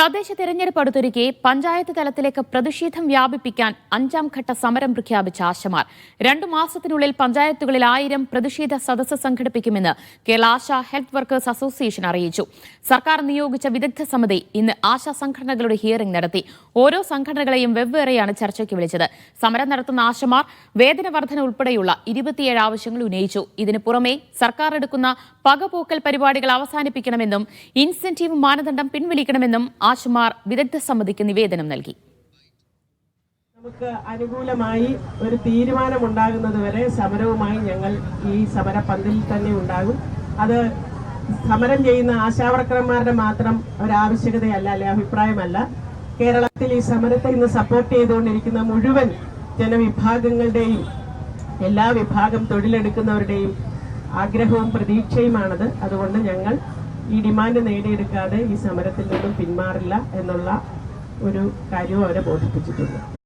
തദ്ദേശ തെരഞ്ഞെടുപ്പ് അടുത്തൊരുക്കി പഞ്ചായത്ത് തലത്തിലേക്ക് പ്രതിഷേധം വ്യാപിപ്പിക്കാൻ അഞ്ചാം ഘട്ട സമരം പ്രഖ്യാപിച്ച ആശമാർ. രണ്ടു മാസത്തിനുള്ളിൽ പഞ്ചായത്തുകളിൽ ആയിരം പ്രതിഷേധ സദസ്സ് സംഘടിപ്പിക്കുമെന്ന് Kerala ASHA health workers association അറിയിച്ചു. സർക്കാർ നിയോഗിച്ച വിദഗ്ധ സമിതി ഇന്ന് ആശാ സംഘടനകളുടെ ഹിയറിംഗ് നടത്തി. ഓരോ സംഘടനകളെയും വെവ്വേറെയാണ് ചർച്ചയ്ക്ക് വിളിച്ചത്. സമരം നടത്തുന്ന ആശമാർ വേതന വർധന ഉൾപ്പെടെയുള്ള ഇരുപത്തിയേഴ് ആവശ്യങ്ങൾ ഉന്നയിച്ചു. ഇതിനു പുറമെ സർക്കാർ എടുക്കുന്ന പകപോക്കൽ പരിപാടികൾ അവസാനിപ്പിക്കണമെന്നും ഇൻസെന്റീവ് മാനദണ്ഡം പിൻവലിക്കണമെന്നും ആശുമാർ വിദഗ്ധ സമിതിക്ക് നിവേദനം നൽകി. നമുക്ക് അനുകൂലമായി ഒരു തീരുമാനമുണ്ടാകുന്നത് വരെ സമരവുമായി ഞങ്ങൾ ഈ സമരപന്തലിൽ തന്നെ ഉണ്ടാകും. അത് സമരം ചെയ്യുന്ന ആശാവർക്കർമാരുടെ മാത്രം ഒരാവശ്യകതയല്ല അല്ലെ അഭിപ്രായമല്ല. കേരളത്തിൽ ഈ സമരത്തെ ഇന്ന് സപ്പോർട്ട് ചെയ്തുകൊണ്ടിരിക്കുന്ന മുഴുവൻ ജനവിഭാഗങ്ങളുടെയും എല്ലാ വിഭാഗം തൊഴിലെടുക്കുന്നവരുടെയും ആഗ്രഹവും പ്രതീക്ഷയുമാണത്. അതുകൊണ്ട് ഞങ്ങൾ ഈ ഡിമാൻഡ് നേടിയെടുക്കാതെ ഈ സമരത്തിൽ നിന്നും പിന്മാറില്ല എന്നുള്ള ഒരു കാര്യവും അവരെ ബോധിപ്പിച്ചിട്ടുണ്ട്